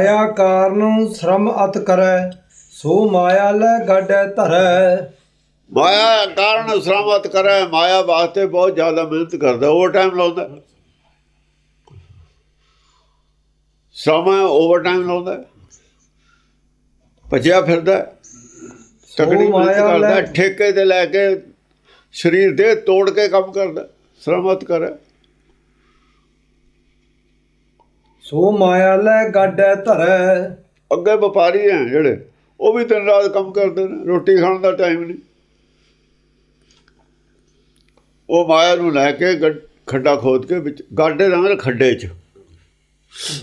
ਮਾਇਆ ਕਾਰਨ ਸ਼ਰਮ ਅਤ ਕਰੈ ਸੋ ਮਾਇਆ ਲੈ ਗਾਡੈ ਧਰੈ। ਮਾਇਆ ਕਾਰਨ ਸਰਾਮਤ ਕਰੇ ਮਾਇਆ ਵਾਸਤੇ ਬਹੁਤ ਜ਼ਿਆਦਾ ਮਿਹਨਤ ਕਰਦਾ ਓਵਰ ਟਾਈਮ ਲਾਉਂਦਾ। ਸਮਾਂ ਓਵਰ ਟਾਈਮ ਲਾਉਂਦਾ। ਭੱਜਿਆ ਫਿਰਦਾ ਤਕੜੀ ਮਿਹਨਤ ਮਾਇਆ ਕਰਦਾ ਠੇਕੇ ਤੇ ਲੈ ਕੇ ਸਰੀਰ ਦੇ ਤੋੜ ਕੇ ਕੰਮ ਕਰਦਾ ਸਰਾਮਤ ਕਰੇ। ਸੋ ਮਾਇਆ ਲੈ ਗਾਡੈ ਧਰੈ। ਅੱਗੇ ਵਪਾਰੀ ਹੈ ਜਿਹੜੇ ਉਹ ਵੀ ਦਿਨ ਰਾਤ ਕੰਮ ਕਰਦੇ ਨੇ ਰੋਟੀ ਖਾਣ ਦਾ ਟਾਈਮ ਨਹੀਂ। ਉਹ ਮਾਇਆ ਨੂੰ ਲੈ ਕੇ ਖੱਡਾ ਖੋਦ ਕੇ ਵਿੱਚ ਗਾਡੇ ਨਾਲ ਖੱਡੇ 'ਚ।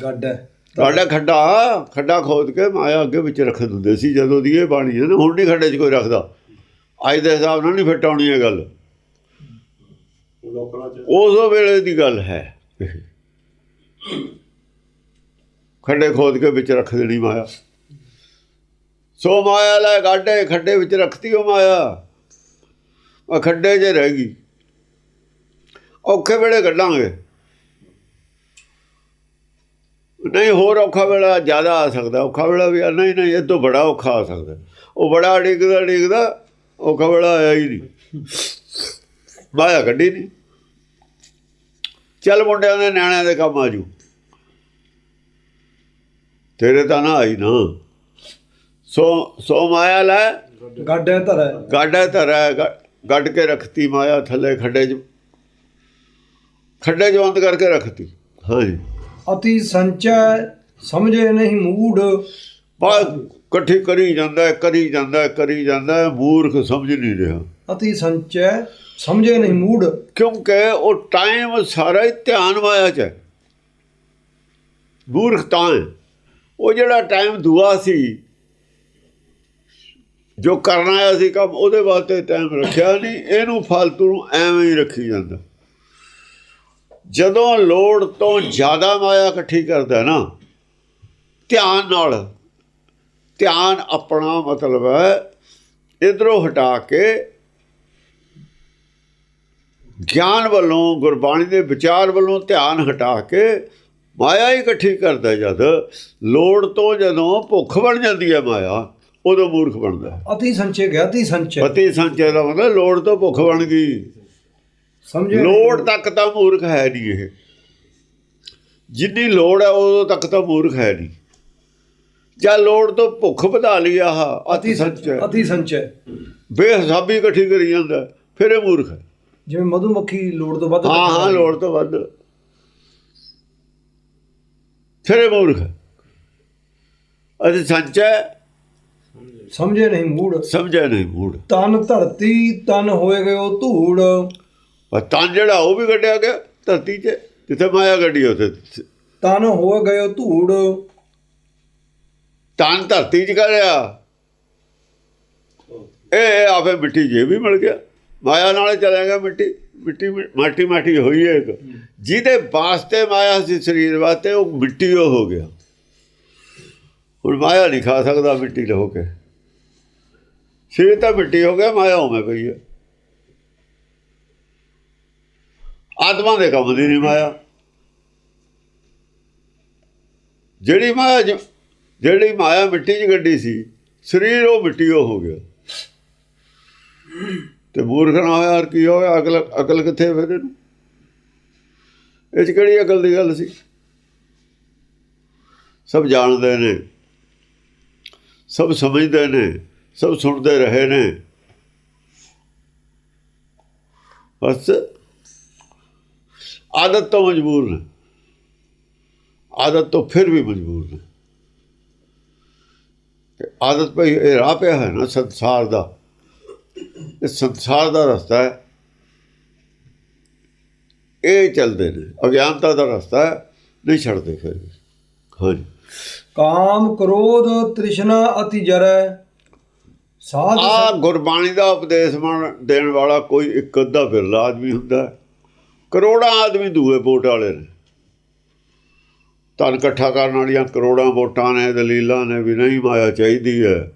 ਗਾਡੈ ਗਾਡਾ ਖੱਡਾ ਖੱਡਾ ਖੋਦ ਕੇ ਮਾਇਆ ਅੱਗੇ ਵਿੱਚ ਰੱਖ ਦਿੰਦੇ ਸੀ ਜਦੋਂ ਦੀ ਇਹ ਬਾਣੀ ਹੈ ਨਾ ਹੁਣ ਨਹੀਂ ਖੱਡੇ 'ਚ ਕੋਈ ਰੱਖਦਾ। ਅੱਜ ਦੇ ਹਿਸਾਬ ਨਾਲ ਨਹੀਂ ਫਿੱਟ ਆਉਣੀ ਇਹ ਗੱਲ। ਉਸ ਵੇਲੇ ਦੀ ਗੱਲ ਹੈ। ਖੱਡੇ ਖੋਦ ਕੇ ਵਿੱਚ ਰੱਖ ਦੇਣੀ ਮਾਇਆ। ਸੋ ਮਾਇਆ ਲੈ ਗਾਡੇ ਖੱਡੇ ਵਿੱਚ ਰੱਖਤੀ ਉਹ ਮਾਇਆ। ਆ ਖੱਡੇ 'ਚ ਰਹਿ ਗਈ। ਔਖੇ ਵੇਲੇ ਕੱਢਾਂਗੇ। ਨਹੀਂ ਹੋਰ ਔਖਾ ਵੇਲਾ ਜ਼ਿਆਦਾ ਆ ਸਕਦਾ। ਔਖਾ ਵੇਲਾ ਵੀ ਆ, ਨਹੀਂ ਨਹੀਂ ਇਹ ਤੋਂ ਬੜਾ ਔਖਾ ਆ ਸਕਦਾ। ਉਹ ਬੜਾ ਡਿੱਗਦਾ ਡਿੱਗਦਾ ਔਖਾ ਵੇਲਾ ਆਇਆ ਹੀ ਨਹੀਂ। ਮਾਇਆ ਕੱਢੀ ਨਹੀਂ। ਚੱਲ ਮੁੰਡਿਆਂ ਦੇ ਨਿਆਣਿਆਂ ਦੇ ਕੰਮ ਆਜੂ। ਤੇਰੇ ਤਾਂ ਨਾ ਆਈ ਨਾ। ਸੋ ਸੋ ਮਾਇਆ ਲੈ। ਗਾਡੈ ਧਰੈ। ਗਾਡਾ ਧਰਾ ਗੱਡ ਕੇ ਰੱਖਤੀ ਮਾਇਆ ਥੱਲੇ ਖੱਡੇ 'ਚ। ਖੱਡੇ ਬੰਦ ਕਰਕੇ ਰੱਖਤੀ। ਹਾਂਜੀ ਅਤੀ ਸੰਚੈ ਸਮਝੇ ਨਹੀਂ ਮੂੜ। ਬਾ ਇਕੱਠੀ ਕਰੀ ਜਾਂਦਾ ਕਰੀ ਜਾਂਦਾ ਕਰੀ ਜਾਂਦਾ ਮੂਰਖ ਸਮਝ ਨਹੀਂ ਰਿਹਾ। ਅਤੀ ਸੰਚੈ ਸਮਝੇ ਨਹੀਂ ਮੂੜ। ਕਿਉਂਕਿ ਉਹ ਟਾਈਮ ਸਾਰਾ ਹੀ ਧਿਆਨ ਮਾਇਆ 'ਚ ਹੈ। ਮੂਰਖ ਤਾਂ ਹੈ। ਉਹ ਜਿਹੜਾ ਟਾਈਮ ਦੂਆ ਸੀ, ਜੋ ਕਰਨਾ ਆਇਆ ਸੀ ਕੰਮ, ਉਹਦੇ ਵਾਸਤੇ ਟਾਈਮ ਰੱਖਿਆ ਨਹੀਂ, ਇਹਨੂੰ ਫालतू ਨੂੰ ਐਵੇਂ ਹੀ ਰੱਖੀ ਜਾਂਦਾ। ਜਦੋਂ ਲੋੜ ਤੋਂ ਜ਼ਿਆਦਾ ਮਾਇਆ ਇਕੱਠੀ ਕਰਦਾ ਨਾ, ਧਿਆਨ ਨਾਲ, ਧਿਆਨ ਆਪਣਾ ਮਤਲਬ ਹੈ, ਇਧਰੋਂ ਹਟਾ ਕੇ ਗਿਆਨ ਵੱਲੋਂ, ਗੁਰਬਾਣੀ ਦੇ ਵਿਚਾਰ ਵੱਲੋਂ ਧਿਆਨ ਹਟਾ ਕੇ ਮਾਇਆ ਹੀ ਇਕੱਠੀ ਕਰਦਾ ਜਦ। ਲੋੜ ਤੋਂ ਜਦੋਂ ਭੁੱਖ ਬਣ ਜਾਂਦੀ ਹੈ ਮਾਇਆ ਉਦੋਂ ਮੂਰਖ ਬਣਦਾ। ਅਤੀ ਸੰਚੇ ਗਿਆ ਅਤੀ ਸੰਚੈ। ਪਤੀ ਸੰਚੇ ਦਾ ਮਤਲਬ ਲੋੜ ਤੋਂ ਭੁੱਖ ਬਣ ਗਈ। ਸਮਝੇ ਲੋੜ ਤੱਕ ਤਾਂ ਮੂਰਖ ਹੈ ਨਹੀਂ ਇਹ। ਜਿੰਨੀ ਲੋੜ ਹੈ ਉਦੋਂ ਤੱਕ ਤਾਂ ਮੂਰਖ ਹੈ ਨਹੀਂ। ਜਾਂ ਲੋੜ ਤੋਂ ਭੁੱਖ ਵਧਾ ਲਈ ਆਹ ਅਤੀ ਅਤੀ ਸੰਚੇ ਅਤੀ ਸੰਚੈ। ਬੇਹਿਸਾਬੀ ਇਕੱਠੀ ਕਰੀ ਜਾਂਦਾ ਫਿਰ ਇਹ ਮੂਰਖ ਹੈ। ਜਿਵੇਂ ਮਧੂਮੱਖੀ ਲੋੜ ਤੋਂ ਵੱਧ ਹਾਂ ਹਾਂ ਲੋੜ ਤੋਂ ਵੱਧ। ਫਿਰ ਇਹ ਮੂਰਖ। ਹੈ ਅਤੇ ਸੰਚੈ ਸਮਝੇ ਨਹੀਂ ਮੂੜ। ਸਮਝਿਆ ਨਹੀਂ ਮੂੜ। ਤਨ ਧਰਤੀ ਤਨ ਹੋਏ ਗਇਓ ਧੂੜ। ਪਰ ਤਾਂ ਜਿਹੜਾ ਉਹ ਵੀ ਕੱਢਿਆ ਗਿਆ ਧਰਤੀ 'ਚ। ਜਿੱਥੇ ਮਾਇਆ ਗੱਡੀ ਉੱਥੇ। ਤਨ ਹੋਏ ਗਇਓ ਧੂੜ। ਤਾਂ ਧਰਤੀ 'ਚ ਕਰਿਆ ਇਹ ਆਪੇ ਮਿੱਟੀ ਜੇ ਵੀ ਮਿਲ ਗਿਆ। ਮਾਇਆ ਨਾਲ ਚਲਾ ਗਿਆ ਮਿੱਟੀ। ਮਿੱਟੀ ਮਾਟੀ ਮਾਟੀ ਹੋਈ ਹੈ ਇੱਕ। ਜਿਹਦੇ ਵਾਸਤੇ ਮਾਇਆ ਸੀ ਸਰੀਰ ਵਾਸਤੇ, ਉਹ ਮਿੱਟੀ ਉਹ ਹੋ ਗਿਆ। ਹੁਣ ਮਾਇਆ ਨਹੀਂ ਖਾ ਸਕਦਾ ਮਿੱਟੀ ਹੋ ਕੇ। ਸਰੀਰ ਤਾਂ ਮਿੱਟੀ ਹੋ ਗਿਆ, ਮਾਇਆ ਹੋਵੇਂ ਪਈ ਹੈ। ਆਤਮਾ ਦੇ ਕੰਮ ਦੀ ਨਹੀਂ ਮਾਇਆ। ਜਿਹੜੀ ਮਾਇਆ ਜ- ਜਿਹੜੀ ਮਾਇਆ ਮਿੱਟੀ 'ਚ ਗੱਡੀ ਸੀ, ਸਰੀਰ ਉਹ ਮਿੱਟੀ ਉਹ ਹੋ ਗਿਆ। ਤੇ ਮੂਰਖ ਨਾ ਹੋਇਆ ਔਰ ਕੀ ਹੋਇਆ? ਅਕਲ ਅਕਲ ਕਿੱਥੇ ਫਿਰ ਇਹਨੂੰ? ਇਹ 'ਚ ਕਿਹੜੀ ਅਕਲ ਦੀ ਗੱਲ ਸੀ? ਸਭ ਜਾਣਦੇ ਨੇ। ਸਭ ਸਮਝਦੇ ਨੇ। ਸਭ ਸੁਣਦੇ ਰਹੇ ਨੇ। ਬਸ ਆਦਤ ਤੋਂ ਮਜਬੂਰ ਨੇ। ਆਦਤ ਤੋਂ ਫਿਰ ਵੀ ਮਜਬੂਰ ਨੇ। ਤੇ ਆਦਤ ਪਈ ਇਹ ਰਾਹ ਪਿਆ ਹੈ ਨਾ ਸੰਸਾਰ ਦਾ। ਇਹ ਸੰਸਾਰ ਦਾ ਰਸਤਾ ਹੈ। ਇਹ ਚੱਲਦੇ ਨੇ। ਅਗਿਆਨਤਾ ਦਾ ਰਸਤਾ ਨਹੀਂ ਛੱਡਦੇ ਫਿਰ। ਹਾਂਜੀ। ਕਾਮ ਕ੍ਰੋਧ ਤ੍ਰਿਸ਼ਨਾ ਅਤੀ ਜਰੈ। ਸਾਧ ਆ ਗੁਰਬਾਣੀ ਦਾ ਉਪਦੇਸ਼ ਮਨ ਦੇਣ ਵਾਲਾ ਕੋਈ ਇੱਕ ਅੱਧਾ ਬਿਰਲਾ ਆਦਮੀ ਹੁੰਦਾ। ਕਰੋੜਾਂ ਆਦਮੀ ਦੂਏ ਵੋਟ ਵਾਲੇ ਨੇ। ਧਨ ਇਕੱਠਾ ਕਰਨ ਵਾਲੀਆਂ ਕਰੋੜਾਂ ਵੋਟਾਂ ਨੇ ਦਲੀਲਾਂ ਨੇ ਵੀ ਨਹੀਂ ਮਾਇਆ ਚਾਹੀਦੀ ਹੈ।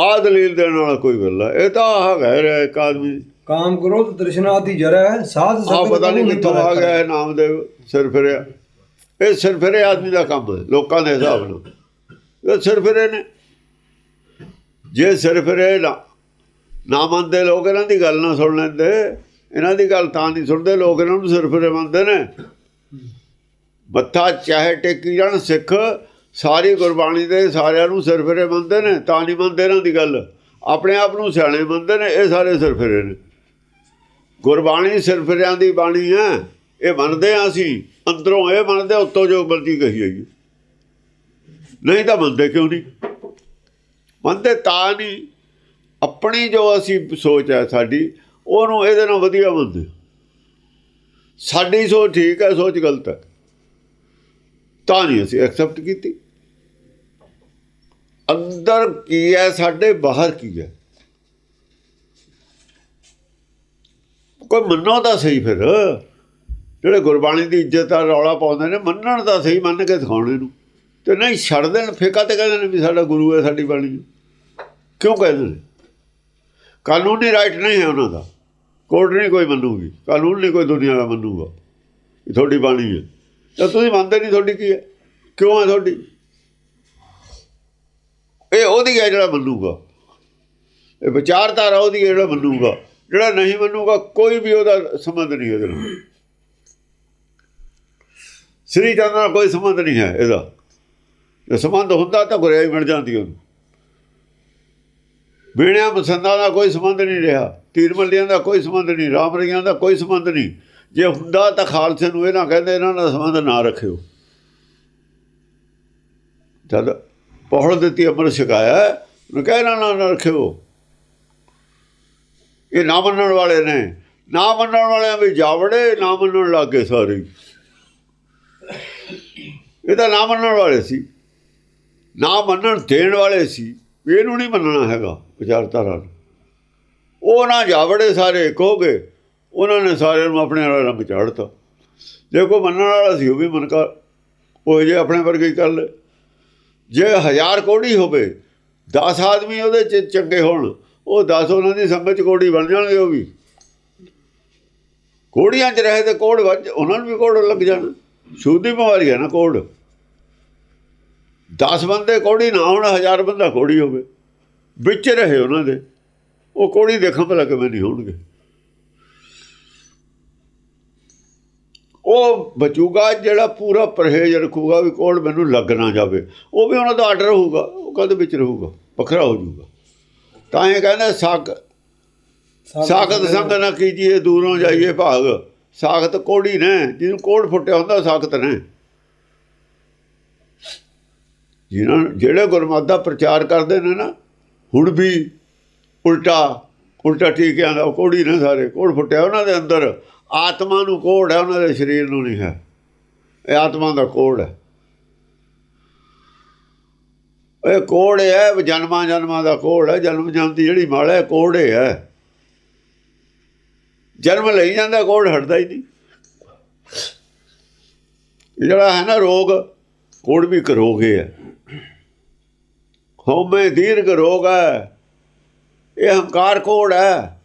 ਆ ਦਲੀਲ ਦੇਣ ਵਾਲਾ ਕੋਈ ਬਿਰਲਾ ਇਹ ਤਾਂ ਆ ਗੈਰ ਹੈ ਇੱਕ ਆਦਮੀ ਕਾਮ ਕ੍ਰੋਧ ਤ੍ਰਿਸ਼ਨਾ ਅਤੀ ਜਰੈ ਸਾਧ ਆ ਸੰਗਤ ਪਤਾ ਨਹੀਂ ਕਿੱਥੋਂ ਆ ਗਿਆ ਇਹ ਨਾਮਦੇਵ ਸਿਰ ਫਿਰਿਆ ਇਹ ਸਿਰਫਿਰੇ ਆਦਮੀ ਦਾ ਕੰਮ ਹੈ ਲੋਕਾਂ ਦੇ ਹਿਸਾਬ ਨਾਲ ਇਹ ਸਿਰਫਿਰੇ ਨੇ ਜੇ ਸਿਰਫਿਰੇ ਨਾ ਨਾ ਮੰਨਦੇ ਲੋਕ ਇਹਨਾਂ ਦੀ ਗੱਲ ਨਾ ਸੁਣ ਲੈਂਦੇ ਇਹਨਾਂ ਦੀ ਗੱਲ ਤਾਂ ਨਹੀਂ ਸੁਣਦੇ ਲੋਕ ਇਹਨਾਂ ਨੂੰ ਸਿਰਫਿਰੇ ਮੰਨਦੇ ਨੇ ਮੱਥਾ ਚਾਹੇ ਟੇਕੀ ਜਾਣ ਸਿੱਖ ਸਾਰੀ ਗੁਰਬਾਣੀ ਦੇ ਸਾਰਿਆਂ ਨੂੰ ਸਿਰਫਿਰੇ ਮੰਨਦੇ ਨੇ ਤਾਂ ਨਹੀਂ ਮੰਨਦੇ ਇਹਨਾਂ ਦੀ ਗੱਲ ਆਪਣੇ ਆਪ ਨੂੰ ਸਿਆਣੇ ਮੰਨਦੇ ਨੇ ਇਹ ਸਾਰੇ ਸਿਰਫਿਰੇ ਨੇ ਗੁਰਬਾਣੀ ਸਿਰਫਿਰਿਆਂ ਦੀ ਬਾਣੀ ਹੈ। ਇਹ ਮੰਨਦੇ ਆ ਅਸੀਂ। ਅੰਦਰੋਂ ਇਹ ਮੰਨਦੇ, ਉੱਤੋਂ ਜੋ ਮਰਜ਼ੀ ਕਹੀ ਜਾਈਏ ਨਹੀਂ ਤਾਂ ਮੰਨਦੇ ਕਿਉਂ ਨਹੀਂ? ਮੰਨਦੇ ਤਾਂ ਨਹੀਂ। ਆਪਣੀ ਜੋ ਅਸੀਂ ਸੋਚ ਹੈ ਸਾਡੀ, ਉਹਨੂੰ ਇਹਦੇ ਨਾਲ ਵਧੀਆ ਮੰਨਦੇ। ਸਾਡੀ ਸੋਚ ਠੀਕ ਹੈ, ਸੋਚ ਗਲਤ ਹੈ। ਤਾਂ ਨਹੀਂ ਅਸੀਂ ਐਕਸੈਪਟ ਕੀਤੀ। ਅੰਦਰ ਕੀ ਹੈ, ਸਾਡੇ ਬਾਹਰ ਕੀ ਹੈ? ਕੋਈ ਮੰਨੋ ਤਾਂ ਸਹੀ ਫਿਰ। ਜਿਹੜੇ ਗੁਰਬਾਣੀ ਦੀ ਇੱਜ਼ਤ ਦਾ ਰੌਲਾ ਪਾਉਂਦੇ ਨੇ, ਮੰਨਣ ਦਾ ਸਹੀ ਮੰਨ ਕੇ ਦਿਖਾਉਣੇ ਨੂੰ ਤੇ ਨਹੀਂ ਛੱਡ ਦੇਣ ਫੇਕਾ ਤੇ ਕਹਿੰਦੇ ਨੇ ਵੀ ਸਾਡਾ ਗੁਰੂ ਹੈ, ਸਾਡੀ ਬਾਣੀ ਹੈ। ਕਿਉਂ ਕਹਿੰਦੇ ਨੇ? ਕਾਨੂੰਨੀ ਰਾਈਟ ਨਹੀਂ ਹੈ ਉਹਨਾਂ ਦਾ। ਕੋਰਟ ਨਹੀਂ ਕੋਈ ਮੰਨੂਗੀ। ਕਾਨੂੰਨ ਨਹੀਂ ਕੋਈ ਦੁਨੀਆ ਦਾ ਮੰਨੂਗਾ ਇਹ ਤੁਹਾਡੀ ਬਾਣੀ ਹੈ। ਤਾਂ ਤੁਸੀਂ ਮੰਨਦੇ ਨਹੀਂ ਤੁਹਾਡੀ ਕੀ ਹੈ? ਕਿਉਂ ਹੈ ਤੁਹਾਡੀ? ਇਹ ਉਹਦੀ ਹੈ ਜਿਹੜਾ ਮੰਨੂਗਾ। ਇਹ ਵਿਚਾਰਧਾਰਾ ਉਹਦੀ ਜਿਹੜਾ ਮੰਨੂਗਾ। ਜਿਹੜਾ ਨਹੀਂ ਮੰਨੂਗਾ, ਕੋਈ ਵੀ ਉਹਦਾ ਸੰਬੰਧ ਨਹੀਂ ਉਹਦੇ ਨਾਲ। ਸ੍ਰੀ ਚੰਦ ਨਾਲ ਕੋਈ ਸੰਬੰਧ ਨਹੀਂ ਹੈ ਇਹਦਾ। ਜੇ ਸੰਬੰਧ ਹੁੰਦਾ ਤਾਂ ਗੁਰਿਆਈ ਮਿਲ ਜਾਂਦੀ ਉਹਨੂੰ। ਬੀਣਿਆਂ ਮਸੰਦਾਂ ਦਾ ਕੋਈ ਸੰਬੰਧ ਨਹੀਂ ਰਿਹਾ ਤੀਰ ਮੱਲਿਆਂ ਦਾ ਕੋਈ ਸੰਬੰਧ ਨਹੀਂ, ਰਾਮ ਰਈਆਂ ਦਾ ਕੋਈ ਸੰਬੰਧ ਨਹੀਂ। ਜੇ ਹੁੰਦਾ ਤਾਂ ਖਾਲਸੇ ਨੂੰ ਇਹ ਨਾ ਕਹਿੰਦੇ, ਇਹਨਾਂ ਦਾ ਸੰਬੰਧ ਨਾ ਰੱਖਿਓ। ਜਦ ਪਹੁਲ ਦਿੱਤੀ ਅੰਮ੍ਰਿਤ ਛਕਾਇਆ, ਉਹਨੂੰ ਕਹਿ ਇਹਨਾਂ ਨਾਲ ਨਾ ਰੱਖਿਓ। ਇਹ ਨਾ ਮੰਨਣ ਵਾਲੇ ਨੇ। ਨਾ ਮੰਨਣ ਵਾਲਿਆਂ ਵੀ ਜਾਵੜੇ, ਨਾ ਮੰਨਣ ਲੱਗੇ ਸਾਰੇ। ਇਹ ਤਾਂ ਨਾ ਮੰਨਣ ਵਾਲੇ ਸੀ। ਨਾ ਮੰਨਣ ਦੇਣ ਵਾਲੇ ਸੀ। ਵੀ ਇਹਨੂੰ ਨਹੀਂ ਮੰਨਣਾ ਹੈਗਾ ਵਿਚਾਰਧਾਰਾ ਨੂੰ। ਉਹ ਨਾ ਜਾਵੜੇ ਸਾਰੇ ਇੱਕ ਹੋ ਗਏ ਉਹਨਾਂ ਨੇ ਸਾਰਿਆਂ ਨੂੰ ਆਪਣੇ ਨਾਲ ਰੰਗ ਚਾੜਤਾ। ਜੇ ਕੋਈ ਮੰਨਣ ਵਾਲਾ ਸੀ, ਉਹ ਵੀ ਮਨ ਉਹ ਜੇ ਆਪਣੇ ਵਰਗੇ ਕਰ ਲੈ। ਜੇ ਹਜ਼ਾਰ ਕੋੜੀ ਹੋਵੇ 10 ਆਦਮੀ ਉਹਦੇ ਚ ਚੰਗੇ ਹੋਣ ਉਹ 10 ਉਹਨਾਂ ਦੀ ਸੰਗਤ ਚ ਕੋੜੀ ਬਣ ਜਾਣਗੇ ਉਹ ਵੀ। ਕੋੜੀਆਂ 'ਚ ਰਹੇ ਤੇ ਕੋੜ ਵੱਜ, ਉਹਨਾਂ ਨੂੰ ਵੀ ਕੋੜ ਲੱਗ ਜਾਣ। ਛੂਤ ਦੀ ਬਿਮਾਰੀ ਹੈ ਨਾ ਕੋੜ। 10 ਬੰਦੇ ਕੋੜੀ ਨਾ ਹੋਣ, ਹਜ਼ਾਰ ਬੰਦਾ ਕੋੜੀ ਹੋਵੇ। ਵਿੱਚ ਰਹੇ ਉਹਨਾਂ ਦੇ। ਉਹ ਕੋੜੀ ਦੇਖਣ ਭਲਾ ਕਿਵੇਂ ਨਹੀਂ ਹੋਣਗੇ। ਉਹ ਬਚੂਗਾ, ਜਿਹੜਾ ਪੂਰਾ ਪਰਹੇਜ ਰੱਖੂਗਾ ਵੀ ਕੋੜ ਮੈਨੂੰ ਲੱਗ ਨਾ ਜਾਵੇ। ਉਹ ਵੀ ਉਹਨਾਂ ਦਾ ਆਰਡਰ ਹੋਊਗਾ, ਉਹ ਕਦੇ ਵਿੱਚ ਰਹੂਗਾ? ਵੱਖਰਾ ਹੋ ਜਾਊਗਾ। ਤਾਂ ਇਹ ਕਹਿੰਦੇ ਸਾਕ ਸਾਖਤ ਸੰਗ ਨਾ ਕੀਜੀਏ ਦੂਰੋਂ ਜਾਈਏ ਭਾਗ। ਸਾਖਤ ਕੋੜੀ ਨੇ ਜਿਹਨੂੰ ਕੋੜ ਫੁੱਟਿਆ ਹੁੰਦਾ ਸਾਖਤ ਨੇ। ਜਿਨ੍ਹਾਂ ਜਿਹੜੇ ਗੁਰਮਤਿ ਦਾ ਪ੍ਰਚਾਰ ਕਰਦੇ ਨੇ ਨਾ ਹੁਣ ਵੀ ਉਲਟਾ ਉਲਟਾ ਟੀਕਿਆਂ ਦਾ ਉਹ ਕੋੜੀ ਨੇ ਸਾਰੇ ਕੋੜ ਫੁੱਟਿਆ ਉਹਨਾਂ ਦੇ ਅੰਦਰ। ਆਤਮਾ ਨੂੰ ਕੋੜ ਹੈ ਉਹਨਾਂ ਦੇ ਸਰੀਰ ਨੂੰ ਨਹੀਂ ਹੈ। ਇਹ ਆਤਮਾ ਦਾ ਕੋੜ ਹੈ। ਇਹ ਕੋੜ ਹੈ ਜਨਮਾਂ ਜਨਮਾਂ ਦਾ ਕੋੜ ਹੈ, ਜਨਮ ਜਨਮ ਦੀ ਜਿਹੜੀ ਮਾਲਾ ਹੈ, ਕੋੜ ਹੈ। ਜਨਮ ਲਈ ਜਾਂਦਾ, ਕੋੜ ਹਟਦਾ ਹੀ ਨਹੀਂ। ਜਿਹੜਾ ਹੈ ਨਾ ਰੋਗ, ਕੋੜ ਵੀ ਇੱਕ ਰੋਗ ਹੀ ਹੈ। ਹਉਮੈ ਦੀਰਘ ਰੋਗ ਹੈ। ਇਹ ਹੰਕਾਰ ਕੋੜ ਹੈ।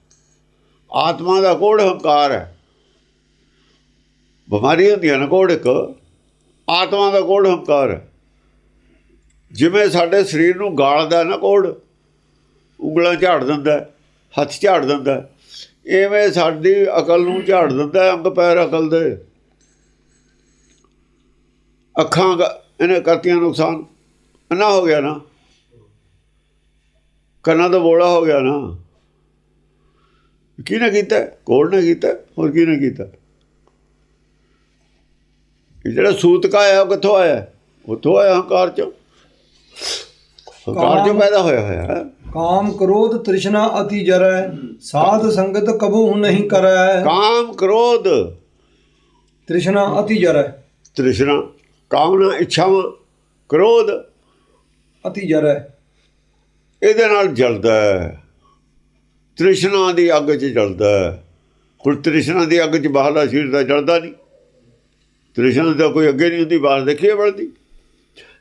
ਆਤਮਾ ਦਾ ਕੋੜ ਹੰਕਾਰ ਹੈ। ਬਿਮਾਰੀ ਹੁੰਦੀ ਹੈ ਨਾ ਕੋੜ ਇੱਕ। ਆਤਮਾ ਦਾ ਕੋੜ ਹੰਕਾਰ ਹੈ। ਜਿਵੇਂ ਸਾਡੇ ਸਰੀਰ ਨੂੰ ਗਾਲਦਾ ਨਾ ਕੋੜ, ਉਂਗਲਾਂ ਝਾੜ ਦਿੰਦਾ, ਹੱਥ ਝਾੜ ਦਿੰਦਾ ਹੈ। ਐਵੇਂ ਸਾਡੀ ਅਕਲ ਨੂੰ ਝਾੜ ਦਿੰਦਾ, ਅੰਗ ਪੈਰ ਅਕਲ ਦੇ। ਅੱਖਾਂ ਇਹਨੇ ਕਰਤੀਆਂ ਨੁਕਸਾਨ। ਅੰਨਾ ਹੋ ਗਿਆ ਨਾ। ਕੰਨਾਂ ਦਾ ਬੋਲਾ ਹੋ ਗਿਆ ਨਾ। ਕਿਹਨੇ ਕੀਤਾ? ਕੋੜ ਨੇ ਕੀਤਾ, ਹੋਰ ਕਿਹਨੇ ਕੀਤਾ? ਜਿਹੜਾ ਸੂਤਕਾ ਆਇਆ, ਉਹ ਕਿੱਥੋਂ ਆਇਆ? ਉੱਥੋਂ ਆਇਆ ਹੰਕਾਰ ਚੋਂ। ਹੰਕਾਰ ਚੋਂ ਪੈਦਾ ਹੋਇਆ ਹੋਇਆ ਕਾਮ ਕ੍ਰੋਧ ਤ੍ਰਿਸ਼ਨਾ ਅਤੀ ਜਰੈ ਸਾਧ ਸੰਗਤ ਕਬੂ ਨਹੀਂ ਕਰੈ। ਕਾਮ ਕ੍ਰੋਧ। ਤ੍ਰਿਸ਼ਨਾ ਅਤੀ ਜਰੈ। ਤ੍ਰਿਸ਼ਨਾ ਕਾਮਨਾ ਇੱਛਾਵਾਂ ਕ੍ਰੋਧ ਅਤੀ ਜਰੈ। ਇਹਦੇ ਨਾਲ ਜਲਦਾ ਹੈ। ਤ੍ਰਿਸ਼ਨਾ ਦੀ ਅੱਗ 'ਚ ਜਲਦਾ ਹੈ। ਹੁਣ ਤ੍ਰਿਸ਼ਨਾ ਦੀ ਅੱਗ 'ਚ ਬਾਹਰਲਾ ਸਰੀਰ ਤਾਂ ਜਲਦਾ ਨਹੀਂ। ਤ੍ਰਿਸ਼ਨਾ ਦਾ ਕੋਈ ਅੱਗੇ ਨਹੀਂ ਹੁੰਦੀ ਬਾਹਰ ਦੇਖੀਏ ਬਲਦੀ।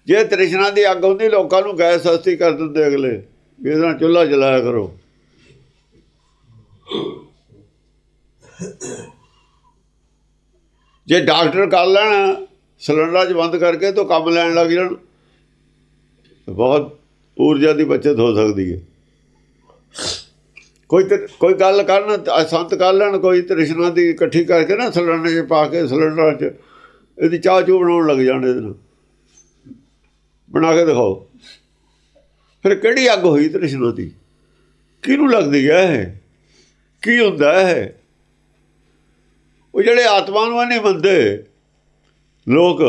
ਜੇ ਤ੍ਰਿਸ਼ਨਾ ਦੀ ਅੱਗ ਹੁੰਦੀ, ਲੋਕਾਂ ਨੂੰ ਗੈਸ ਸਸਤੀ ਕਰ ਦਿੰਦੇ ਅਗਲੇ। ਵੀ ਇਹਦਾ ਚੁੱਲ੍ਹਾ ਜਲਾਇਆ ਕਰੋ। ਜੇ ਡਾਕਟਰ ਕਰ ਲੈਣ, ਸਿਲੰਡਰਾਂ 'ਚ ਬੰਦ ਕਰਕੇ ਤੋਂ ਕੰਮ ਲੈਣ ਲੱਗ ਜਾਣ ਬਹੁਤ ਊਰਜਾ ਦੀ ਬਚਤ ਹੋ ਸਕਦੀ ਹੈ। ਕੋਈ ਤੇ, ਕੋਈ ਗੱਲ ਕਰਨ ਸੰਤ ਕਰ ਲੈਣ, ਕੋਈ ਤ੍ਰਿਸ਼ਨਾ ਦੀ ਇਕੱਠੀ ਕਰਕੇ ਨਾ ਸਿਲੰਡਰ 'ਚ ਪਾ ਕੇ ਸਿਲੰਡਰਾਂ 'ਚ, ਇਹਦੀ ਚਾਹ ਚੂ ਬਣਾਉਣ ਲੱਗ ਜਾਣ ਇਹਦੇ ਨਾਲ। ਬਣਾ ਕੇ ਦਿਖਾਓ। ਫਿਰ ਕਿਹੜੀ ਅੱਗ ਹੋਈ ਤ੍ਰਿਸ਼ਨਾ ਦੀ ਕਿਹਨੂੰ ਲੱਗਦੀ ਹੈ ਇਹ? ਕੀ ਹੁੰਦਾ ਹੈ ਉਹ ਜਿਹੜੇ ਆਤਮਾ ਨੂੰ ਨਹੀਂ ਮੰਨਦੇ, ਲੋਕ,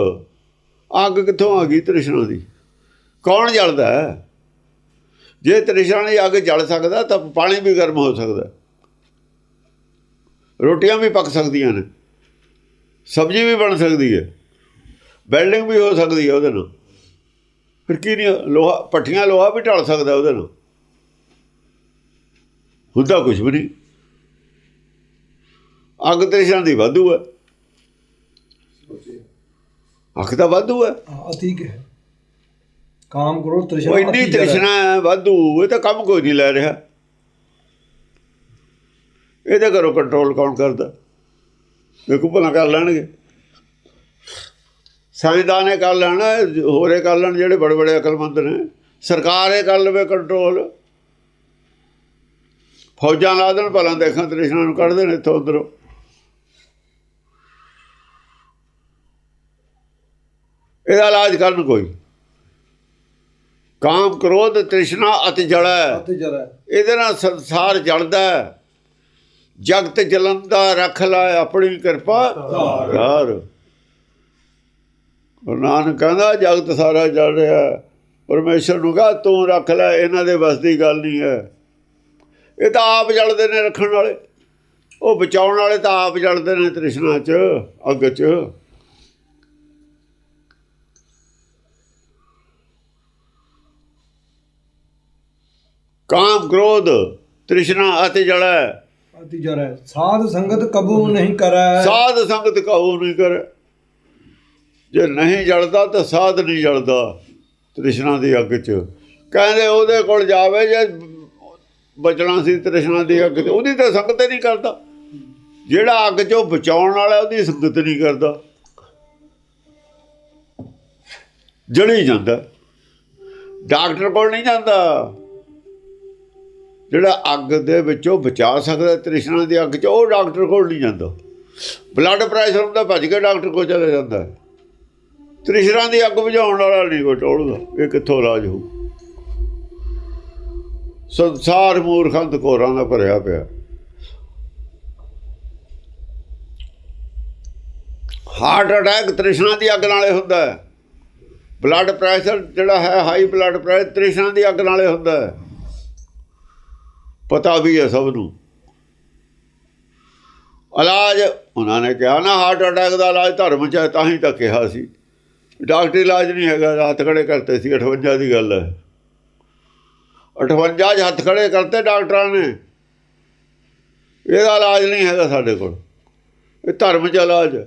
ਅੱਗ ਕਿੱਥੋਂ ਆ ਗਈ ਤ੍ਰਿਸ਼ਨਾ ਦੀ ਕੌਣ ਜਲਦਾ ਹੈ ਜੇ ਤ੍ਰਿਸ਼ਨਾ ਦੀ ਅੱਗ ਜਲ ਸਕਦਾ ਤਾਂ ਪਾਣੀ ਵੀ ਗਰਮ ਹੋ ਸਕਦਾ। ਰੋਟੀਆਂ ਵੀ ਪੱਕ ਸਕਦੀਆਂ ਨੇ। ਸਬਜ਼ੀ ਵੀ ਬਣ ਸਕਦੀ ਹੈ ਬਿਲਡਿੰਗ ਵੀ ਹੋ ਸਕਦੀ ਹੈ ਉਹਦੇ ਨਾਲ। ਫਿਰ ਕੀ ਨਹੀਂ ਲੋਹਾ ਪੱਠੀਆਂ ਲੋਹਾ ਵੀ ਢਲ ਸਕਦਾ ਉਹਦੇ ਨਾਲ? ਹੁੰਦਾ ਕੁਝ ਵੀ ਨਹੀਂ। ਅੱਗ ਤ੍ਰਿਸ਼ਨਾ ਦੀ ਵਾਧੂ ਹੈ। ਅੱਗ ਤਾਂ ਵਾਧੂ ਹੈ। ਹਾਂ, ਅਤੀ ਕਿ ਹੈ। ਕਾਮ ਕਰੋ ਤ੍ਰਿਸ਼ਨਾ ਉਹ ਇੰਨੀ। ਤ੍ਰਿਸ਼ਨਾ ਵਾਧੂ ਇਹ ਤਾਂ ਕੰਮ ਕੋਈ ਨਹੀਂ ਲੈ ਰਿਹਾ। ਇਹਦੇ ਘਰੋਂ ਕੰਟਰੋਲ ਕੌਣ ਕਰਦਾ? ਦੇਖੋ ਭਲਾ ਕਰ ਲੈਣਗੇ। ਸਾਇੰਸਦਾਨ ਨੇ ਕਰ ਲੈਣਾ ਹੋਰੇ ਕਰ ਲੈਣ ਜਿਹੜੇ ਬੜੇ ਬੜੇ ਅਕਲਮੰਦ ਨੇ। ਸਰਕਾਰ ਇਹ ਕਰ ਲਵੇ ਕੰਟਰੋਲ ਫੌਜਾਂ ਲਾ ਦੇਣ ਭਲਾ ਦੇਖਾਂ ਤ੍ਰਿਸ਼ਨਾ ਨੂੰ ਕੱਢਦੇ ਨੇ ਇੱਥੋਂ ਉੱਧਰੋਂ। ਇਹਦਾ ਇਲਾਜ ਕਰਨ ਕੋਈ। ਕਾਮ ਕ੍ਰੋਧ ਤ੍ਰਿਸ਼ਨਾ ਅਤਿ ਜੜੈ। ਇਹਦੇ ਨਾਲ ਸੰਸਾਰ ਜਲਦਾ। ਜਗਤ ਜਲੰਦਾ ਰੱਖ ਲੈ ਆਪਣੀ ਕਿਰਪਾ। ਧਾਰ ਗੁਰੂ ਨਾਨਕ ਕਹਿੰਦਾ ਜਗਤ ਸਾਰਾ ਜਲ ਰਿਹਾ। ਪਰਮੇਸ਼ਰ ਨੂੰ ਕਹਾ ਤੂੰ ਰੱਖ ਲੈ ਇਹਨਾਂ ਦੇ ਵੱਸ ਦੀ ਗੱਲ ਨਹੀਂ ਹੈ। ਇਹ ਤਾਂ ਆਪ ਜਲਦੇ ਨੇ ਰੱਖਣ ਵਾਲੇ। ਉਹ ਬਚਾਉਣ ਵਾਲੇ ਤਾਂ ਆਪ ਜਲਦੇ ਨੇ ਤ੍ਰਿਸ਼ਨਾ 'ਚ ਅੱਗ 'ਚ। ਕਾਮ ਕ੍ਰੋਧ ਤ੍ਰਿਸ਼ਨਾ ਅਤਿ ਜੜੈ ਅਤੀ ਜਲ। ਸਾਧ ਸੰਗਤ ਕਬੂ ਨਹੀਂ ਕਰੈ। ਸਾਧ ਸੰਗਤ ਕਹੋ ਨਹੀਂ ਕਰ। ਜੇ ਨਹੀਂ ਜਲਦਾ ਤਾਂ ਸਾਧ ਨਹੀਂ ਜਲਦਾ ਤ੍ਰਿਸ਼ਨਾ ਦੀ ਅੱਗ 'ਚ। ਕਹਿੰਦੇ ਉਹਦੇ ਕੋਲ ਜਾਵੇ ਜੇ ਬਚਣਾ ਸੀ ਤ੍ਰਿਸ਼ਨਾ ਦੀ ਅੱਗ 'ਚ ਉਹਦੀ ਤਾਂ ਸੰਗਤ ਹੀ ਨਹੀਂ ਕਰਦਾ। ਜਿਹੜਾ ਅੱਗ 'ਚੋਂ ਬਚਾਉਣ ਵਾਲਾ ਉਹਦੀ ਸੰਗਤ ਨਹੀਂ ਕਰਦਾ। ਜੜੀ ਜਾਂਦਾ। ਡਾਕਟਰ ਕੋਲ ਨਹੀਂ ਜਾਂਦਾ। ਜਿਹੜਾ ਅੱਗ ਦੇ ਵਿੱਚੋਂ ਬਚਾ ਸਕਦਾ ਤ੍ਰਿਸ਼ਨਾ ਦੀ ਅੱਗ 'ਚ, ਉਹ ਡਾਕਟਰ ਕੋਲ ਨਹੀਂ ਜਾਂਦਾ। ਬਲੱਡ ਪ੍ਰੈਸ਼ਰ ਹੁੰਦਾ, ਭੱਜ ਕੇ ਡਾਕਟਰ ਕੋਲ ਚਲੇ ਜਾਂਦਾ। ਤ੍ਰਿਸ਼ਰਾਂ ਦੀ ਅੱਗ ਬੁਝਾਉਣ ਵਾਲਾ ਨਹੀਂ ਕੋਈ ਟੋਲਦਾ, ਇਹ ਕਿੱਥੋਂ ਇਲਾਜ ਹੋਊ? ਸੰਸਾਰ ਮੂਰਖੰਤ ਕੋਰਾਂ ਦਾ ਭਰਿਆ ਪਿਆ। ਹਾਰਟ ਅਟੈਕ ਤ੍ਰਿਸ਼ਨਾ ਦੀ ਅੱਗ ਨਾਲੇ ਹੁੰਦਾ ਹੈ। ਬਲੱਡ ਪ੍ਰੈਸ਼ਰ ਜਿਹੜਾ ਹੈ ਹਾਈ ਬਲੱਡ ਪ੍ਰੈਸ਼ਰ ਤ੍ਰਿਸ਼ਨਾ ਦੀ ਅੱਗ ਨਾਲੇ ਹੁੰਦਾ ਹੈ। ਪਤਾ ਵੀ ਹੈ ਸਭ ਨੂੰ। ਇਲਾਜ, ਉਹਨਾਂ ਨੇ ਕਿਹਾ ਨਾ ਹਾਰਟ ਅਟੈਕ ਦਾ ਇਲਾਜ ਧਰਮ ਚ ਹੈ, ਤਾਂ ਹੀ ਤਾਂ ਕਿਹਾ ਸੀ। ਡਾਕਟਰੀ ਇਲਾਜ ਨਹੀਂ ਹੈਗਾ, ਹੱਥ ਖੜੇ ਕਰਤੇ ਸੀ 58 ਦੀ ਗੱਲ ਹੈ। 58 'ਚ ਹੱਥ ਖੜੇ ਕਰਤੇ ਡਾਕਟਰਾਂ ਨੇ। ਇਹਦਾ ਇਲਾਜ ਨਹੀਂ ਹੈਗਾ ਸਾਡੇ ਕੋਲ। ਇਹ ਧਰਮ ਚ ਇਲਾਜ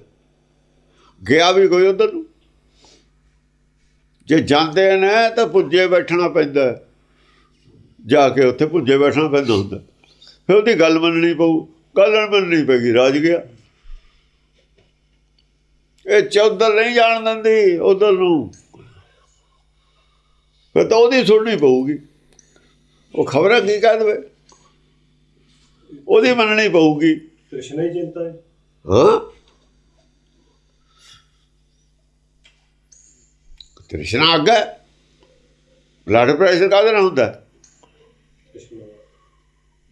ਗਿਆ ਵੀ ਕੋਈ ਉਧਰ ਨੂੰ? ਜੇ ਜਾਂਦੇ ਨੇ ਤਾਂ ਪੁੱਜੇ ਬੈਠਣਾ ਪੈਂਦਾ ਜਾ ਕੇ ਉੱਥੇ ਪੁੱਜੇ ਬੈਠਣਾ ਪੈਂਦਾ ਹੁੰਦਾ। ਫਿਰ ਉਹਦੀ ਗੱਲ ਮੰਨਣੀ ਪਊ। ਗੱਲ ਮੰਨਣੀ ਪੈਗੀ, ਰਾਜ ਗਿਆ। ਇਹ ਚੌਧਰ ਨਹੀਂ ਜਾਣ ਦਿੰਦੀ ਉਧਰ ਨੂੰ। ਫਿਰ ਤਾਂ ਉਹਦੀ ਸੁਣਨੀ ਪਊਗੀ। ਉਹ ਖਬਰਾਂ ਕੀ ਕਹਿ ਦੇਵੇ? ਉਹਦੀ ਮੰਨਣੀ ਪਊਗੀ। ਤ੍ਰਿਸ਼ਨਾ ਹੀ ਚਿੰਤਾ ਹੈ। ਹਾਂ। ਤ੍ਰਿਸ਼ਨਾ ਅੱਗ ਬਲੱਡ ਪ੍ਰੈਸ਼ਰ ਕਾਹਦੇ ਨਾਲ ਹੁੰਦਾ?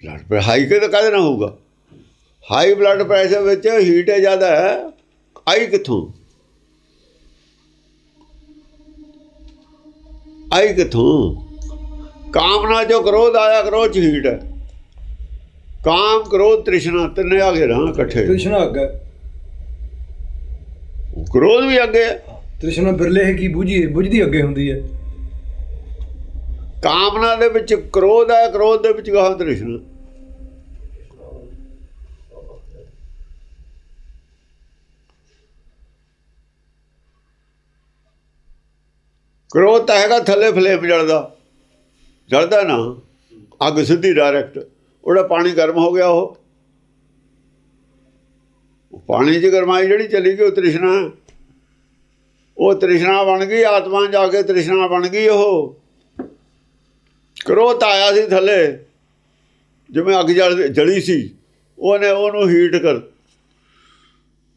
ਬਲੱਡ ਪ੍ਰੈਸ਼ਰ ਹਾਈ ਕਿਹਦੇ ਕਾਹਦੇ ਨਾਲ ਹੋਊਗਾ? ਹਾਈ ਬਲੱਡ ਪ੍ਰੈਸ਼ਰ ਵਿੱਚ ਹੀਟ ਹੈ ਜ਼ਿਆਦਾ ਹੈ। ਆਈ ਕਿੱਥੋਂ? ਆਈ ਕਿੱਥੋਂ? ਕਾਮਨਾ ਜੋ ਕ੍ਰੋਧ ਆਇਆ ਕ੍ਰੋਧ ਹੀਟ ਹੈ ਕਾਮ ਕ੍ਰੋਧ ਤ੍ਰਿਸ਼ਨਾ ਤਿੰਨੇ ਆ ਗਏ ਨਾ ਇਕੱਠੇ। ਤ੍ਰਿਸ਼ਨਾ ਅੱਗ। ਕ੍ਰੋਧ ਵੀ ਅੱਗੇ ਹੈ। ਤ੍ਰਿਸ਼ਨਾ ਬਿਰਲੇ ਹੈ ਕੀ ਬੁਝੀ ਬੁਝਦੀ ਅੱਗੇ ਹੁੰਦੀ ਹੈ। ਕਾਮਨਾ ਦੇ ਵਿੱਚ ਕ੍ਰੋਧ ਹੈ ਕ੍ਰੋਧ ਦੇ ਵਿੱਚ ਗਾਹ ਤ੍ਰਿਸ਼ਨਾ। ਕ੍ਰੋਧ ਤਾਂ ਹੈਗਾ ਥੱਲੇ ਫਲੇਮ ਜਲਦਾ। ਜਲਦਾ ਨਾ। ਅੱਗ ਸਿੱਧੀ ਡਾਇਰੈਕਟ ਉਹਦਾ ਪਾਣੀ ਗਰਮ ਹੋ ਗਿਆ ਉਹ। ਪਾਣੀ 'ਚ ਗਰਮਾਈ ਜਿਹੜੀ ਚਲੀ ਗਈ ਉਹ ਤ੍ਰਿਸ਼ਨਾ। ਹੈ। ਉਹ ਤ੍ਰਿਸ਼ਨਾ ਬਣ ਗਈ, ਆਤਮਾ ਜਾ ਕੇ ਤ੍ਰਿਸ਼ਨਾ ਬਣ ਗਈ ਉਹ। ਕ੍ਰੋਧ ਆਇਆ ਸੀ ਥੱਲੇ। ਜਿਵੇਂ ਅੱਗ ਜਲ ਜਲੀ ਸੀ। ਉਹਨੇ ਉਹਨੂੰ ਹੀਟ ਕਰ।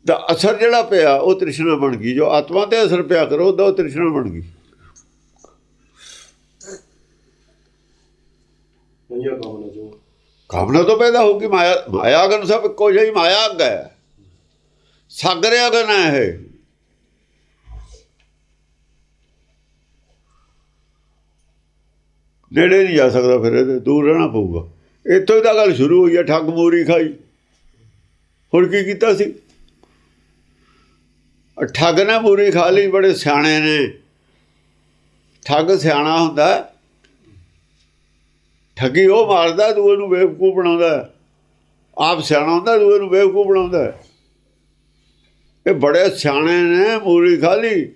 ਦਾ ਅਸਰ ਜਿਹੜਾ ਪਿਆ ਉਹ ਤ੍ਰਿਸ਼ਨਾ ਬਣ ਗਈ। ਜੋ ਆਤਮਾ ਤੇ ਅਸਰ ਪਿਆ ਕਰੋ ਉਹ ਤ੍ਰਿਸ਼ਨਾ ਬਣ ਗਈ। ਨਈਆਂ ਕਾਮਨਾ ਚੋਂ। ਕਾਮਨਾ ਤੋਂ ਪੈਦਾ ਹੋਊਗੀ ਮਾਇਆ ਮਾਇਆ ਅਗਨ ਸਭ ਇੱਕੋ ਜਿਹੀ ਮਾਇਆ ਅੱਗ ਹੈ। ਸਾਗਰ ਅਗਨ ਹੈ ਇਹ। ਨੇੜੇ ਨਹੀਂ ਜਾ ਸਕਦਾ ਫਿਰ ਇਹਦੇ, ਦੂਰ ਰਹਿਣਾ ਪਊਗਾ। ਇੱਥੋਂ ਹੀ ਤਾਂ ਗੱਲ ਸ਼ੁਰੂ ਹੋਈ ਹੈ, ਠੱਗ ਮੂਰੀ ਖਾਈ। ਹੁਣ ਕੀ ਕੀਤਾ ਸੀ? ਠੱਗ ਨੇ ਮੂਰੀ ਖਾ ਲਈ, ਬੜੇ ਸਿਆਣੇ ਨੇ। ਠੱਗ ਸਿਆਣਾ ਹੁੰਦਾ ਠੱਗੀ ਉਹ ਮਾਰਦਾ, ਦੂਏ ਨੂੰ ਬੇਵਕੂਫ ਬਣਾਉਂਦਾ ਆਪ ਸਿਆਣਾ ਹੁੰਦਾ, ਦੂਏ ਨੂੰ ਬੇਵਕੂਫ ਬਣਾਉਂਦਾ ਇਹ ਬੜੇ ਸਿਆਣੇ ਨੇ ਮੂਰੀ ਖਾਲੀ।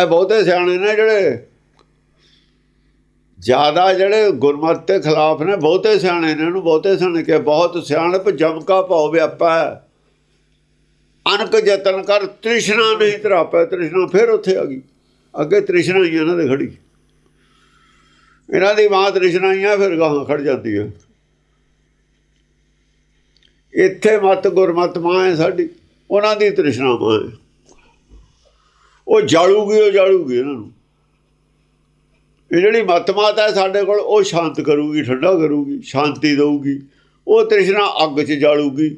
ਇਹ ਬਹੁਤੇ ਸਿਆਣੇ ਨੇ ਜਿਹੜੇ ਜ਼ਿਆਦਾ ਜਿਹੜੇ ਗੁਰਮਤਿ ਦੇ ਖਿਲਾਫ ਨੇ, ਬਹੁਤੇ ਸਿਆਣੇ ਨੇ ਉਹਨੂੰ ਬਹੁਤੇ ਸਿਆਣੇ ਕਿ ਬਹੁਤ ਸਿਆਣਪ ਜਮਕਾ ਭਾਉ ਵਿਆਪਾ ਹੈ। ਅਨਕ ਯਤਨ ਕਰ, ਤ੍ਰਿਸ਼ਨਾ ਨਹੀਂ ਤਰਾਪੈ, ਤ੍ਰਿਸ਼ਨਾ ਫਿਰ ਉੱਥੇ ਆ ਗਈ। ਅੱਗੇ ਤ੍ਰਿਸ਼ਨਾ ਹੀ ਇਹਨਾਂ ਦੇ ਖੜੀ। ਇਹਨਾਂ ਦੀ ਮਾਂ ਤ੍ਰਿਸ਼ਨਾ ਹੀ ਆ, ਫਿਰ ਗਾਹਾਂ ਖੜ ਜਾਂਦੀ ਹੈ ਇੱਥੇ ਮਤ ਗੁਰਮਤ ਮਾਂ ਹੈ ਸਾਡੀ, ਉਹਨਾਂ ਦੀ ਤ੍ਰਿਸ਼ਨਾ ਮਾਂ ਹੈ। ਉਹ ਜਾਲੂਗੀ ਉਹ ਜਾਲੂਗੀ ਇਹਨਾਂ ਨੂੰ। ਇਹ ਜਿਹੜੀ ਮਤ ਮਾਤਾ ਹੈ ਸਾਡੇ ਕੋਲ, ਉਹ ਸ਼ਾਂਤ ਕਰੂਗੀ, ਠੰਡਾ ਕਰੂਗੀ, ਸ਼ਾਂਤੀ ਦੇਊਗੀ। ਉਹ ਤ੍ਰਿਸ਼ਨਾ ਅੱਗ 'ਚ ਜਾਲੂਗੀ।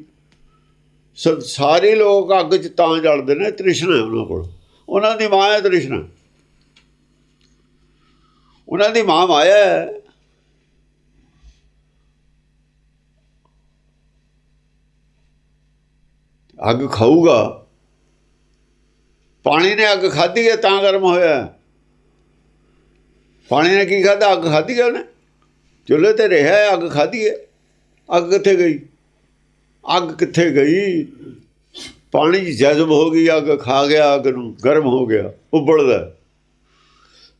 ਸ- ਸਾਰੇ ਲੋਕ ਅੱਗ 'ਚ ਤਾਂ ਜਲਦੇ ਨੇ, ਤ੍ਰਿਸ਼ਨਾ ਹੈ ਉਹਨਾਂ ਕੋਲ। ਉਹਨਾਂ ਦੀ ਮਾਂ ਹੈ ਤ੍ਰਿਸ਼ਨਾ। ਉਹਨਾਂ ਦੀ ਮਾਂ ਮਾਇਆ ਹੈ। ਅੱਗ ਖਾਊਗਾ। ਪਾਣੀ ਨੇ ਅੱਗ ਖਾਧੀ ਹੈ, ਤਾਂ ਗਰਮ ਹੋਇਆ ਪਾਣੀ ਨੇ ਕੀ ਖਾਧਾ? ਅੱਗ ਖਾਧੀ ਹੈ ਉਹਨੇ। ਚੁੱਲ੍ਹੇ ਤੇ ਰਿਹਾ ਅੱਗ ਖਾਧੀ ਹੈ। ਅੱਗ ਕਿੱਥੇ ਗਈ? ਅੱਗ ਕਿੱਥੇ ਗਈ? ਪਾਣੀ 'ਚ ਜਜ਼ਬ ਹੋ ਗਈ, ਅੱਗ ਖਾ ਗਿਆ, ਅੱਗ ਨੂੰ ਗਰਮ ਹੋ ਗਿਆ, ਉਬਲਦਾ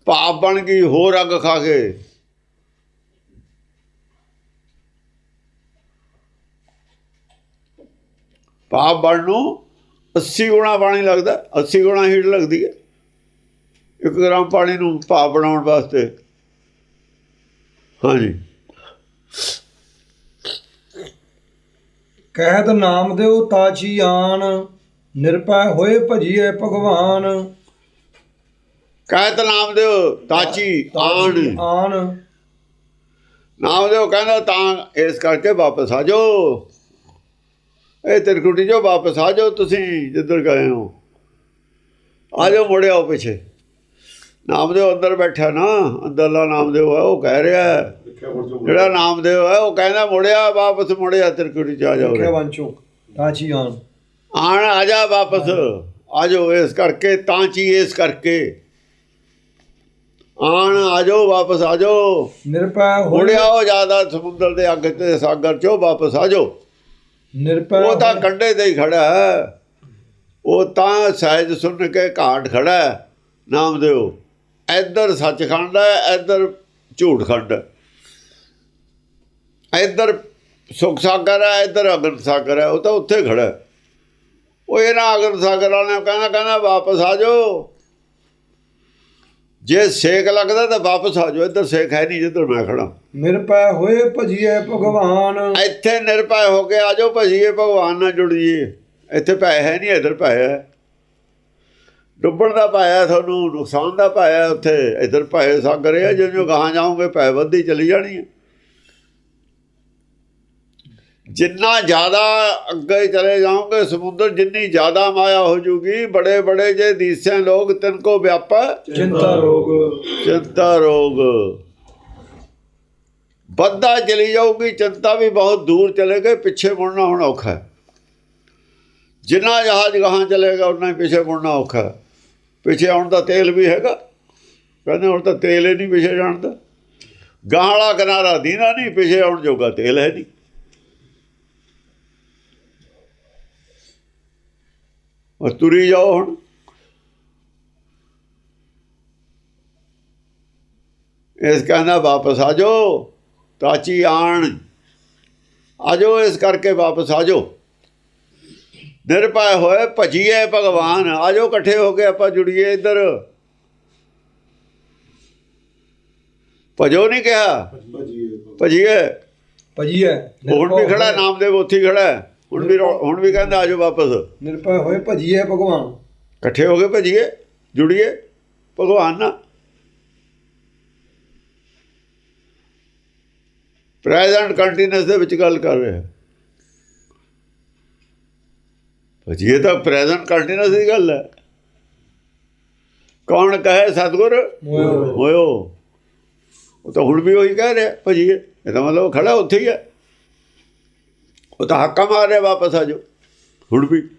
ਭਾਪ ਬਣ ਗਈ, ਹੋਰ ਅੱਗ ਖਾ ਕੇ। ਭਾਪ ਬਣ ਨੂੰ 80 ਗੁਣਾ ਪਾਣੀ ਲੱਗਦਾ 80 ਗੁਣਾ ਹੀਟ ਲੱਗਦੀ ਹੈ। 1 ਗ੍ਰਾਮ ਪਾਣੀ ਨੂੰ ਭਾਪ ਬਣਾਉਣ ਵਾਸਤੇ। ਹਾਂਜੀ। ਕਹਿਤ ਨਾਮ ਦਿਓ ਤਾਚੀ ਆਣ ਨਿਰਪੈ ਹੋਏ ਭਜੀਏ ਭਗਵਾਨ। ਕਹਿਤ ਨਾਮ ਦਿਓ ਤਾਚੀ ਆਣ। ਆਣ। ਨਾਮ ਦਿਓ ਕਹਿੰਦਾ ਤਾਂ ਇਸ ਕਰਕੇ ਵਾਪਸ ਆ ਜਾਓ। ਇਹ ਤਿਰਕੁਟੀ ਜੋ ਵਾਪਸ ਆ ਜਾਓ ਤੁਸੀਂ ਜਿੱਧਰ ਗਏ ਹੋ। ਆ ਜਾਓ ਮੁੜੇ ਆਓ ਪਿੱਛੇ। ਨਾਮਦੇਵ ਅੰਦਰ ਬੈਠਾ ਨਾ। ਅੰਦਰਲਾ ਨਾਮਦੇਵ ਹੈ ਉਹ ਕਹਿ ਰਿਹਾ ਜਿਹੜਾ ਨਾਮਦੇਵ ਹੈ ਉਹ ਕਹਿੰਦਾ ਮੁੜਿਆ ਵਾਪਸ ਮੁੜਿਆ ਤਿਰਕੁਟੀ ਚ ਆ ਜਾਓ। ਕਿਆ ਵਾਂਚੋ ਤਾਚੀ ਆਣ। ਆਣ ਆ ਜਾ ਵਾਪਸ। ਆ ਜਾਓ ਇਸ ਕਰਕੇ ਤਾਂ ਚੀ ਇਸ ਕਰਕੇ। ਆਣ ਆ ਜਾਓ ਵਾਪਸ ਆ ਜਾਓ ਨਿਰਭੈ ਹੋਏ ਮੁੜਿਆ ਉਹ ਜ਼ਿਆਦਾ ਸਮੁੰਦਰ ਦੇ ਅੱਗ ਤੇ ਸਾਗਰ ਚੋਂ ਵਾਪਸ ਆ ਜਾਓ ਨਿਰਭੈ ਉਹ ਤਾਂ ਕੰਢੇ ਤੇ ਹੀ ਖੜਾ ਹੈ। ਉਹ ਤਾਂ ਸਹਿਜ ਸੁਣ ਕੇ ਘਾਟ ਖੜਾ ਹੈ। ਨਾਮਦੇਵ ਇੱਧਰ ਸੱਚਖੰਡ ਹੈ ਇੱਧਰ ਝੂਠਖੰਡ। ਹੈ ਇੱਧਰ ਸੁਖ ਸਾਗਰ ਹੈ ਇੱਧਰ ਅਗਨ ਸਾਗਰ ਹੈ। ਉਹ ਤਾਂ ਉੱਥੇ ਖੜਾ ਹੈ। ਉਹ ਇਹਨਾਂ ਅਗਨ ਸਾਗਰ ਵਾਲਿਆਂ ਨੇ ਕਹਿੰਦਾ ਕਹਿੰਦਾ ਵਾਪਸ ਆ ਜਾਓ ਜੇ ਸੇਕ ਲੱਗਦਾ ਤਾਂ ਵਾਪਸ ਆ ਜਾਓ ਇੱਧਰ ਸੇਕ ਹੈ ਨਹੀਂ ਜਿੱਧਰ ਮੈਂ ਖੜਾ ਨਿਰਭੈ ਹੋਏ ਭਜੀਏ ਭਗਵਾਨ। ਇੱਥੇ ਨਿਰਭੈ ਹੋ ਕੇ ਆ ਜਾਓ ਭਜੀਏ ਭਗਵਾਨ ਨਾਲ ਜੁੜ ਜੀਏ ਇੱਥੇ ਭੈ ਹੈ ਨਹੀਂ ਇੱਧਰ ਭੈ ਹੈ। ਡੁੱਬਣ ਦਾ ਹੈ ਤੁਹਾਨੂੰ ਨੁਕਸਾਨ ਦਾ ਹੈ ਉੱਥੇ। ਇੱਧਰ ਭੈ ਸਾਗਰ ਹੈ ਜਿਉਂ ਗਾਹਾਂ ਜਾਓਗੇ ਭੈ ਵੱਧਦੀ ਚਲੀ ਜਾਣੀ ਹੈ। ਜਿੰਨਾ ਜ਼ਿਆਦਾ ਅੱਗੇ ਚਲੇ ਜਾਓਗੇ ਸਮੁੰਦਰ ਜਿੰਨੀ ਜ਼ਿਆਦਾ ਮਾਇਆ ਹੋ ਜੂਗੀ ਬੜੇ ਬੜੇ ਜੇ ਦੀਸੇ ਲੋਕ ਤਿਨ ਕੋ ਵਿਆਪਾ। ਚਿੰਤਾ ਰੋਗ। ਚਿੰਤਾ ਰੋਗ। ਵੱਧਦਾ ਚਲੀ ਜਾਊਗੀ ਚਿੰਤਾ ਵੀ ਬਹੁਤ ਦੂਰ ਚਲੇ ਗਏ ਪਿੱਛੇ ਮੁੜਨਾ ਹੁਣ ਔਖਾ ਹੈ। ਜਿੰਨਾ ਜਹਾਜ਼ ਗਾਹਾਂ ਚਲੇਗਾ ਉਨਾ ਹੀ ਪਿੱਛੇ ਮੁੜਨਾ ਔਖਾ ਹੈ। ਪਿੱਛੇ ਆਉਣ ਦਾ ਤੇਲ ਵੀ ਹੈਗਾ। ਕਹਿੰਦੇ ਹੁਣ ਤਾਂ ਤੇਲ ਹੀ ਨਹੀਂ ਪਿੱਛੇ ਜਾਣ ਦਾ। ਗਾਹਾਂ ਵਾਲਾ ਕਿਨਾਰਾ ਦੀਨਾ ਨਹੀਂ ਪਿੱਛੇ ਆਉਣ ਜੋਗਾ ਤੇਲ ਹੈ ਨਹੀਂ। ਉਹ ਤੁਰੀ ਜਾਓ ਹੁਣ। ਇਸ ਕਹਿੰਦਾ ਵਾਪਸ ਆ ਜਾਓ ਤਾਚੀ ਆਣ। ਆ ਜਾਓ ਇਸ ਕਰਕੇ ਵਾਪਸ ਆ ਜਾਓ। ਨਿਰਭੈ ਹੋਏ ਭਜੀਏ ਭਗਵਾਨ। ਆਜੋ ਇਕੱਠੇ ਹੋ ਕੇ ਆਪਾਂ ਜੁੜੀਏ ਇੱਧਰ। ਭਜੋ ਨਹੀਂ ਕਿਹਾ? ਭਜੀਏ। ਭਜੀਏ। ਭਜੀਏ। ਹੁਣ ਵੀ ਖੜਾ ਨਾਮਦੇਵ ਉੱਥੇ ਖੜਾ। ਹੈ। ਹੁਣ ਵੀ ਹੁਣ ਵੀ ਕਹਿੰਦਾ ਆਜੋ ਵਾਪਸ। ਨਿਰਭੈ ਹੋਏ ਭਜੀਏ ਭਗਵਾਨ। ਇਕੱਠੇ ਹੋ ਕੇ ਭਜੀਏ ਜੁੜੀਏ ਭਗਵਾਨ ਨਾਲ। ਪ੍ਰੈਜ਼ੈਂਟ ਕੰਟੀਨਿਊਸ ਦੇ ਵਿੱਚ ਗੱਲ ਕਰ ਰਿਹਾ। ਭਜੀਏ ਤਾਂ ਪ੍ਰੈਜ਼ੈਂਟ ਕੰਟੀਨਿਊਸ ਦੀ ਗੱਲ ਹੈ। ਕੌਣ ਕਹੇ ਸਤਗੁਰ। ਹੋਇਓ ਉਹ ਤਾਂ ਹੁਣ ਵੀ ਉਹੀ ਕਹਿ ਰਿਹਾ ਭਜੀਏ। ਇਹਦਾ ਮਤਲਬ ਖੜਾ ਉੱਥੇ ਹੀ ਹੈ। ਉਹ ਤਾਂ ਹੱਕਾ ਮਾਰ ਰਿਹਾ ਵਾਪਸ ਆ ਜਾਓ। ਹੁਣ ਵੀ